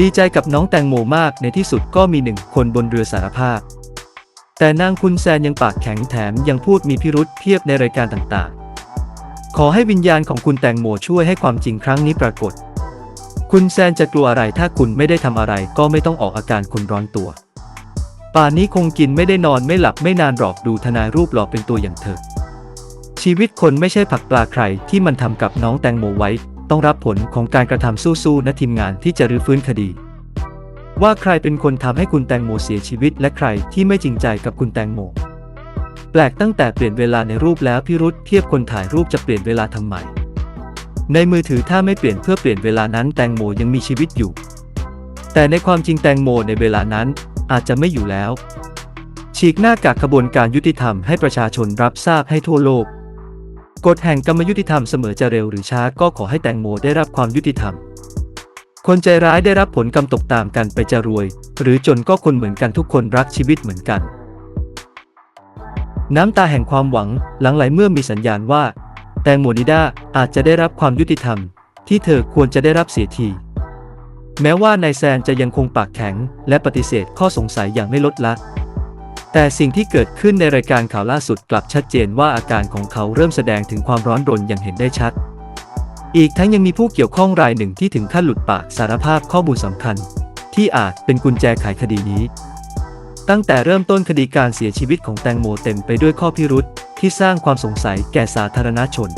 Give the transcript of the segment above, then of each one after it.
ดีใจกับน้องแตงโมมากในที่สุดก็มีหนึ่งคนบนเรือสารภาพ แต่นางคุณแซนยังปากแข็งแถมยังพูดมีพิรุษเทียบในรายการต่างๆ ขอให้วิญญาณของคุณแตงโมช่วยให้ความจริงครั้งนี้ปรากฏ คุณแซนจะกลัวอะไรถ้าคุณไม่ได้ทำอะไรก็ไม่ต้องออกอาการคุณร้อนตัว ป่านนี้คงกินไม่ได้นอนไม่หลับไม่นานหรอกดูทนายรูปหล่อเป็นตัวอย่างเธอชีวิตคนไม่ใช่ผักปลาใครที่มันทำกับน้องแตงโมไว้ ต้องรับผลของการกระทำสู้ๆนะทีมงานที่จะรื้อฟื้นคดี ว่าใครเป็นคนทำให้คุณแตงโมเสียชีวิต และใครที่ไม่จริงใจกับคุณแตงโม แปลกตั้งแต่เปลี่ยนเวลาในรูปแล้วพิรุษเทียบคนถ่ายรูปจะเปลี่ยนเวลาทำไมในมือถือถ้าไม่เปลี่ยนเพื่อเปลี่ยนเวลานั้นแตงโมยังมีชีวิตอยู่ แต่ในความจริงแตงโมในเวลานั้นอาจจะไม่อยู่แล้ว ฉีกหน้ากากขบวนการยุติธรรมให้ประชาชนรับทราบให้ทั่วโลก กฎแห่งกรรมยุติธรรมเสมอจะเร็วหรือช้าก็ขอให้แตงโมได้รับความยุติธรรม คนใจร้ายได้รับผลกรรมตกตามกันไปจะรวย หรือจนก็คนเหมือนกันทุกคนรักชีวิตเหมือนกัน น้ำตาแห่งความหวังหลังไหลเมื่อมีสัญญาณว่า แตงโมนิดาอาจจะได้รับความยุติธรรม ที่เธอควรจะได้รับเสียทีแม้ว่านายแซนจะยังคงปากแข็ง และปฏิเสธข้อสงสัยอย่างไม่ลดละ แต่สิ่งที่เกิดขึ้นในรายการข่าวล่าสุดกลับชัดเจนว่าอาการของเขาเริ่มแสดงถึงความร้อนรนอย่างเห็นได้ชัด อีกทั้งยังมีผู้เกี่ยวข้องรายหนึ่งที่ถึงขั้นหลุดปากสารภาพข้อมูลสำคัญ ที่อาจเป็นกุญแจไขคดีนี้ ตั้งแต่เริ่มต้นคดีการเสียชีวิตของแตงโมเต็มไปด้วยข้อพิรุษที่สร้างความสงสัยแก่สาธารณชน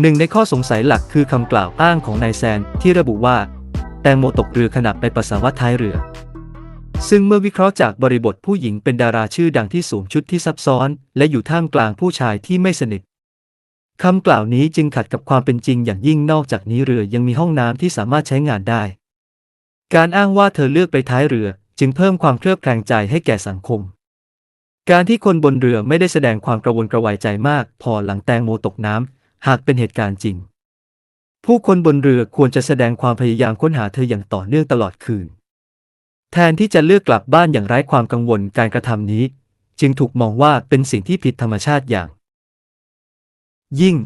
หนึ่งในข้อสงสัยหลักคือคำกล่าวอ้างของนายแซนที่ระบุว่า แตงโมตกเรือขณะไปปัสสาวะท้ายเรือ ซึ่งเมื่อวิเคราะห์จากบริบทผู้หญิงเป็นดาราชื่อดังที่สวมชุดที่ซับซ้อน และอยู่ท่ามกลางผู้ชายที่ไม่สนิทคำกล่าวนี้จึงขัดกับความเป็นจริงอย่างยิ่งนอกจากนี้เรือยังมีห้องน้ำที่สามารถใช้งานได้ การอ้างว่าเธอเลือกไปท้ายเรือจึงเพิ่มความเคลือบแคลงใจให้แก่สังคม การที่คนบนเรือไม่ได้แสดงความกระวนกระวายใจมาก พอหลังแตงโมตกน้ำหากเป็นเหตุการณ์จริง ผู้คนบนเรือควรจะแสดงความพยายามค้นหาเธออย่างต่อเนื่องตลอดคืน แทนที่จะเลือกกลับบ้านอย่างไร้ความกังวลการกระทำนี้ จึงถูกมองว่าเป็นสิ่งที่ผิดธรรมชาติอย่าง ยิ่ง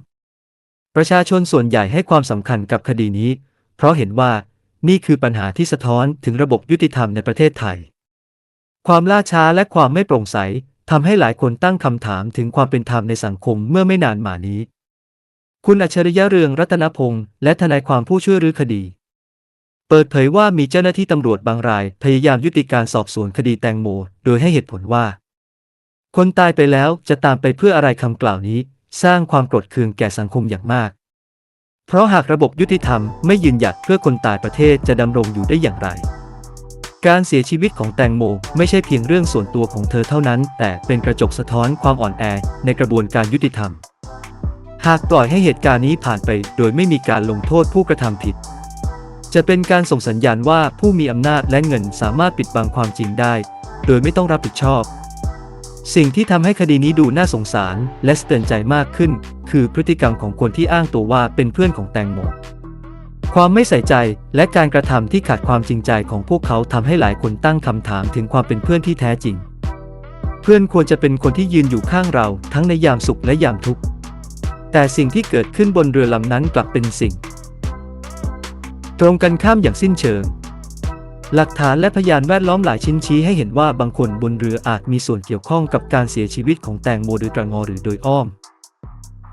ประชาชนส่วนใหญ่ให้ความสำคัญกับคดีนี้ เพราะเห็นว่านี่คือปัญหาที่สะท้อนถึงระบบยุติธรรมในประเทศไทย ความล่าช้าและความไม่โปร่งใสทำให้หลายคนตั้งคำถามถึงความเป็นธรรมในสังคมเมื่อไม่นานมานี้ คุณอัจฉริยะเรืองรัตนพงศ์และทนายความผู้ช่วยรื้อคดี เปิดเผยว่ามีเจ้าหน้าที่ตำรวจบางราย พยายามยุติการสอบสวนคดีแตงโม โดยให้เหตุผลว่า คนตายไปแล้วจะตามไปเพื่ออะไรคำกล่าวนี้ สร้างความโกรธเคืองแก่สังคมอย่างมาก เพราะหากระบบยุติธรรมไม่ยืนหยัดเพื่อคนตายประเทศจะดำรงอยู่ได้อย่างไร การเสียชีวิตของแตงโมไม่ใช่เพียงเรื่องส่วนตัวของเธอเท่านั้น แต่เป็นกระจกสะท้อนความอ่อนแอในกระบวนการยุติธรรม หากปล่อยให้เหตุการณ์นี้ผ่านไป โดยไม่มีการลงโทษผู้กระทำผิด จะเป็นการส่งสัญญาณว่าผู้มีอำนาจและเงินสามารถปิดบังความจริงได้ โดยไม่ต้องรับผิดชอบ สิ่งที่ทำให้คดีนี้ดูน่าสงสารและสะเตือนใจมากขึ้น คือพฤติกรรมของคนที่อ้างตัวว่าเป็นเพื่อนของแตงโมความไม่ใส่ใจและการกระทำที่ขาดความจริงใจของพวกเขาทำให้หลายคนตั้งคำถามถึงความเป็นเพื่อนที่แท้จริง เพื่อนควรจะเป็นคนที่ยืนอยู่ข้างเราทั้งในยามสุขและยามทุกข์แต่สิ่งที่เกิดขึ้นบนเรือลำนั้นกลับเป็นสิ่ง ตรงกันข้ามอย่างสิ้นเชิง หลักฐานและพยานแวดล้อมหลายชิ้นชี้ให้เห็นว่าบางคนบนเรืออาจมีส่วนเกี่ยวข้องกับการเสียชีวิตของแตงโมโดยตรงหรือโดยอ้อม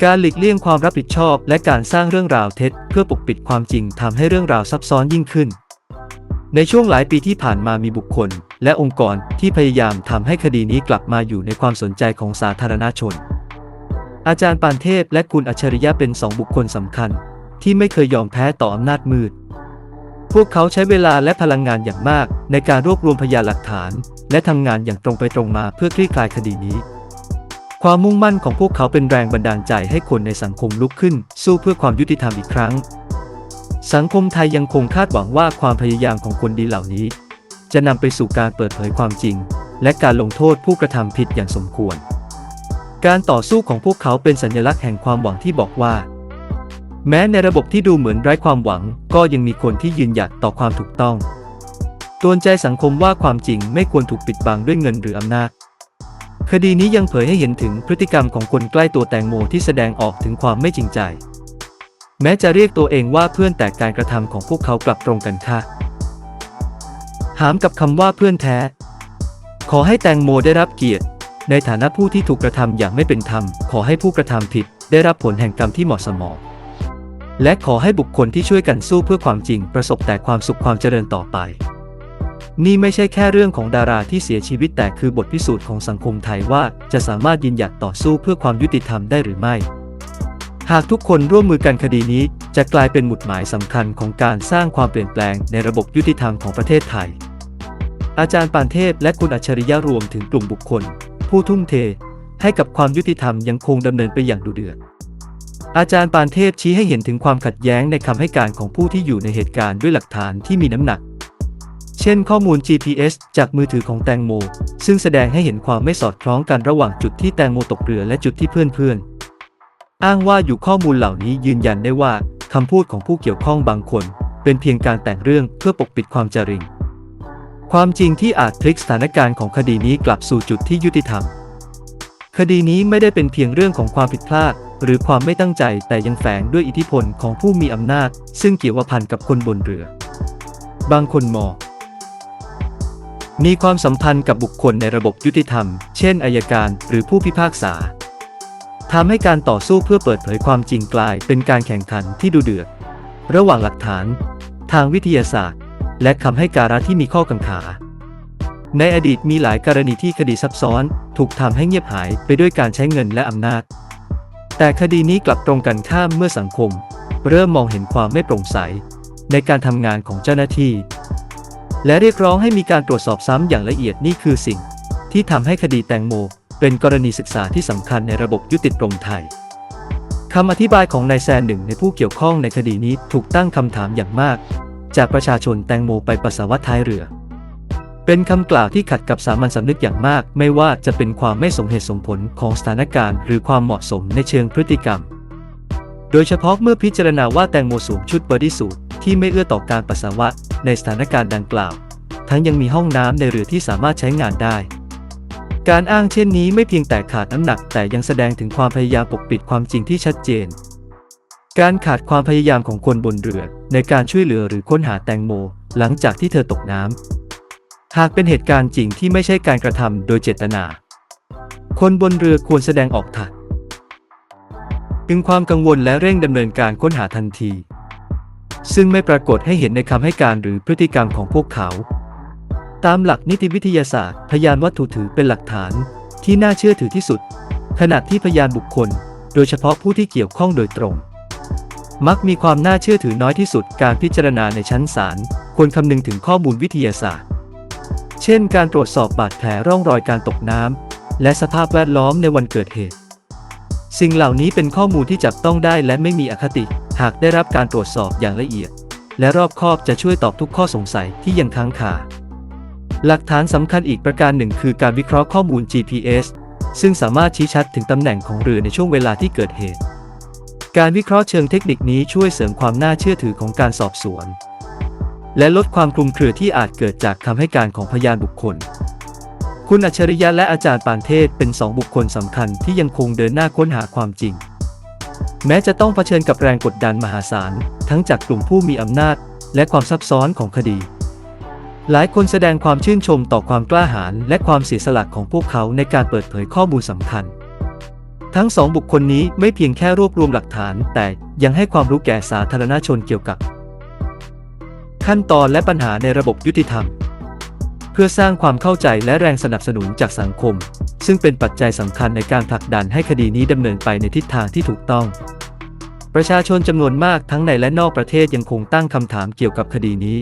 การหลีกเลี่ยงความรับผิดชอบ และการสร้างเรื่องราวเท็จ เพื่อปกปิดความจริงทำให้เรื่องราวซับซ้อนยิ่งขึ้น ในช่วงหลายปีที่ผ่านมามีบุคคล และองค์กรที่พยายามทำให้คดีนี้กลับมาอยู่ในความสนใจของสาธารณชนอาจารย์ปานเทพและคุณอัจฉริยะเป็นสองบุคคลสำคัญ ที่ไม่เคยยอมแพ้ต่ออำนาจมืด พวกเขาใช้เวลาและพลังงานอย่างมาก ในการรวบรวมพยานหลักฐาน และทำงานอย่างตรงไปตรงมาเพื่อคลี่คลายคดีนี้ ความมุ่งมั่นของพวกเขาเป็นแรงบันดาลใจให้คนในสังคมลุกขึ้น สู้เพื่อความยุติธรรมอีกครั้ง สังคมไทยยังคงคาดหวังว่าความพยายามของคนดีเหล่านี้ จะนำไปสู่การเปิดเผยความจริง และการลงโทษผู้กระทำผิดอย่างสมควร การต่อสู้ของพวกเขาเป็นสัญลักษณ์แห่งความหวังที่บอกว่า แม้ในระบบที่ดูเหมือนไร้ความหวัง ก็ยังมีคนที่ยืนหยัดต่อความถูกต้องตวนใจสังคมว่าความจริงไม่ควรถูกปิดบังด้วยเงินหรืออำนาจ คดีนี้ยังเผยให้เห็นถึงพฤติกรรมของคนใกล้ตัวแตงโมที่แสดงออกถึงความไม่จริงใจ แม้จะเรียกตัวเองว่าเพื่อนแต่การกระทำของพวกเขากลับตรงกันข้ามหามกับคำว่าเพื่อนแท้ ขอให้แตงโมได้รับเกียรติ ในฐานะผู้ที่ถูกกระทำอย่างไม่เป็นธรรม ขอให้ผู้กระทำผิด ได้รับผลแห่งกรรมที่เหมาะสม และขอให้บุคคลที่ช่วยกันสู้เพื่อความจริงประสบแต่ความสุขความเจริญต่อไป นี่ไม่ใช่แค่เรื่องของดาราที่เสียชีวิตแต่คือบทพิสูจน์ของสังคมไทยว่าจะสามารถยืนหยัดต่อสู้เพื่อความยุติธรรมได้หรือไม่ หากทุกคนร่วมมือกันคดีนี้ จะกลายเป็นหมุดหมายสำคัญของการสร้างความเปลี่ยนแปลงในระบบยุติธรรมของประเทศไทย อาจารย์ปานเทพและคุณอัจฉริยะรวมถึงกลุ่มบุคคล ผู้ทุ่มเท ให้กับความยุติธรรมยังคงดำเนินไปอย่างดุเดือด อาจารย์ปานเทพชี้ให้เห็นถึงความขัดแย้งในคำให้การของผู้ที่อยู่ในเหตุการณ์ด้วยหลักฐานที่มีน้ำหนัก เช่นข้อมูล GPS จากมือถือของแตงโม ซึ่งแสดงให้เห็นความไม่สอดคล้องกันระหว่างจุดที่แตงโมตกเรือและจุดที่เพื่อนๆ อ้างว่าอยู่ข้อมูลเหล่านี้ยืนยันได้ว่าคำพูดของผู้เกี่ยวข้องบางคน เป็นเพียงการแต่งเรื่องเพื่อปกปิดความจริง ความจริงที่อาจพลิกสถานการณ์ของคดีนี้กลับสู่จุดที่ยุติธรรม คดีนี้ไม่ได้เป็นเพียงเรื่องของความผิดพลาด หรือความไม่ตั้งใจแต่ยังแฝงด้วยอิทธิพลของผู้มีอำนาจ ซึ่งเกี่ยวพันกับคนบนเรือ บางคนมองมีความสัมพันธ์กับบุคคลในระบบยุติธรรม เช่นอายการหรือผู้พิพากษาทำให้การต่อสู้เพื่อเปิดเผยความจริงกลายเป็นการแข่งขันที่ดูเดือด ระหว่างหลักฐาน ทางวิทยาศาสตร์ และคำให้การะที่มีข้อกังขา ในอดีตมีหลายกรณีที่คดีซับซ้อน ถูกทำให้เงียบหายไปด้วยการใช้เงินและอำนาจ แต่คดีนี้กลับตรงกันข้ามเมื่อสังคม เริ่มมองเห็นความไม่โปร่งใส ในการทำงานของเจ้าหน้าที่ และเรียกร้องให้มีการตรวจสอบซ้ำอย่างละเอียดนี่คือสิ่ง ที่ทำให้คดีแตงโม เป็นกรณีศึกษาที่สำคัญในระบบยุติธรรมไทยคำอธิบายของนายแซนหนึ่งในผู้เกี่ยวข้องในคดีนี้ถูกตั้งคำถามอย่างมาก จากประชาชนแตงโมไปปัสสาวะท้ายเรือ เป็นคำกล่าวที่ขัดกับสามัญสำนึกอย่างมาก ไม่ว่าจะเป็นความไม่สมเหตุสมผลของสถานการณ์ หรือความเหมาะสมในเชิงพฤติกรรม โดยเฉพาะเมื่อพิจารณาว่าแตงโมสวมชุดบอดี้สูทที่ไม่เอื้อต่อการปัสสาวะในสถานการณ์ดังกล่าว ทั้งยังมีห้องน้ำในเรือที่สามารถใช้งานได้ การอ้างเช่นนี้ไม่เพียงแต่ขาดน้ำหนัก แต่ยังแสดงถึงความพยายามปกปิดความจริงที่ชัดเจน การขาดความพยายามของคนบนเรือ ในการช่วยเหลือหรือค้นหาแตงโม หลังจากที่เธอตกน้ำ หากเป็นเหตุการณ์จริงที่ไม่ใช่การกระทำโดยเจตนา คนบนเรือควรแสดงออกถัดถึงความกังวลและเร่งดำเนินการค้นหาทันที ซึ่งไม่ปรากฏให้เห็นในคำให้การหรือพฤติกรรมของพวกเขา ตามหลักนิติวิทยาศาสตร์ พยานวัตถุถือเป็นหลักฐานที่น่าเชื่อถือที่สุด ขณะที่พยานบุคคล โดยเฉพาะผู้ที่เกี่ยวข้องโดยตรง มักมีความน่าเชื่อถือน้อยที่สุดการพิจารณาในชั้นศาลควรคำนึงถึงข้อมูลวิทยาศาสตร์ เช่น การตรวจสอบบาดแผลร่องรอยการตกน้ำ และสภาพแวดล้อมในวันเกิดเหตุ สิ่งเหล่านี้เป็นข้อมูลที่จับต้องได้และไม่มีอคติ หากได้รับการตรวจสอบอย่างละเอียด และรอบคอบจะช่วยตอบทุกข้อสงสัยที่ยังค้างคาหลักฐานสำคัญอีกประการหนึ่งคือการวิเคราะห์ข้อมูล GPS ซึ่งสามารถชี้ชัดถึงตำแหน่งของเรือในช่วงเวลาที่เกิดเหตุ การวิเคราะห์เชิงเทคนิคนี้ช่วยเสริมความน่าเชื่อถือของการสอบสวน และลดความคลุมเครือที่อาจเกิดจากคำให้การของพยานบุคคล คุณอัจฉริยะและอาจารย์ปานเทศเป็นสองบุคคลสำคัญที่ยังคงเดินหน้าค้นหาความจริง แม้จะต้องเผชิญกับแรงกดดันมหาศาล ทั้งจากกลุ่มผู้มีอำนาจ และความซับซ้อนของคดี หลายคนแสดงความชื่นชมต่อความกล้าหาญและความเสียสละของพวกเขาในการเปิดเผยข้อมูลสำคัญ ทั้งสองบุคคลนี้ไม่เพียงแค่รวบรวมหลักฐาน แต่ยังให้ความรู้แก่สาธารณชนเกี่ยวกับ ขั้นตอนและปัญหาในระบบยุติธรรม เพื่อสร้างความเข้าใจและแรงสนับสนุนจากสังคม ซึ่งเป็นปัจจัยสำคัญในการผลักดันให้คดีนี้ดำเนินไปในทิศทางที่ถูกต้อง ประชาชนจำนวนมากทั้งในและนอกประเทศยังคงตั้งคำถามเกี่ยวกับคดีนี้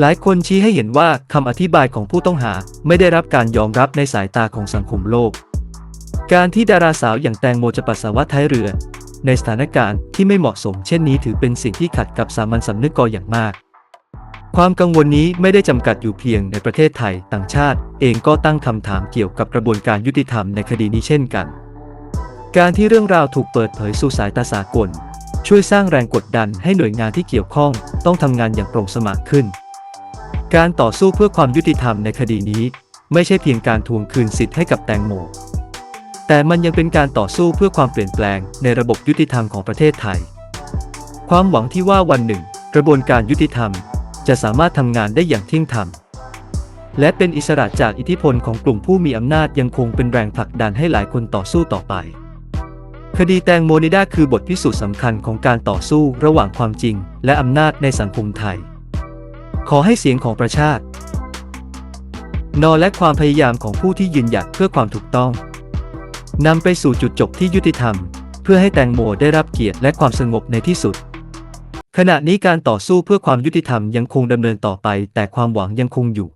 หลายคนชี้ให้เห็นว่าคำอธิบายของผู้ต้องหาไม่ได้รับการยอมรับในสายตาของสังคมโลก การที่ดาราสาวอย่างแตงโมจะปัสสาวะท้ายเรือ ในสถานการณ์ที่ไม่เหมาะสมเช่นนี้ถือเป็นสิ่งที่ขัดกับสามัญสำนึกกออย่างมาก ความกังวลนี้ไม่ได้จำกัดอยู่เพียงในประเทศไทย ต่างชาติ เองก็ตั้งคำถามเกี่ยวกับกระบวนการยุติธรรมในคดีนี้เช่นกัน การที่เรื่องราวถูกเปิดเผยสู่สายตาสากล ช่วยสร้างแรงกดดันให้หน่วยงานที่เกี่ยวข้อง ต้องทำงานอย่างโปร่งสมัครขึ้น การต่อสู้เพื่อความยุติธรรมในคดีนี้ ไม่ใช่เพียงการทวงคืนสิทธิ์ให้กับแตงโม แต่มันยังเป็นการต่อสู้เพื่อความเปลี่ยนแปลงในระบบยุติธรรมของประเทศไทย ความหวังที่ว่าวันหนึ่ง กระบวนการยุติธรรม จะสามารถทำงานได้อย่างเที่ยงธรรม และเป็นอิสระจากอิทธิพลของกลุ่มผู้มีอำนาจยังคงเป็นแรงผลักดันให้หลายคนต่อสู้ต่อไป คดีแตงโมนิดาคือบทพิสูจน์สำคัญของการต่อสู้ระหว่างความจริง และอำนาจในสังคมไทย ขอให้เสียงของประชาชนนและความพยายามของผู้ที่ยืนหยัดเพื่อความถูกต้องนำไปสู่จุดจบที่ยุติธรรม เพื่อให้แตงโมได้รับเกียรติและความสงบในที่สุด ขณะนี้การต่อสู้เพื่อความยุติธรรมยังคงดำเนินต่อไป แต่ความหวังยังคงอยู่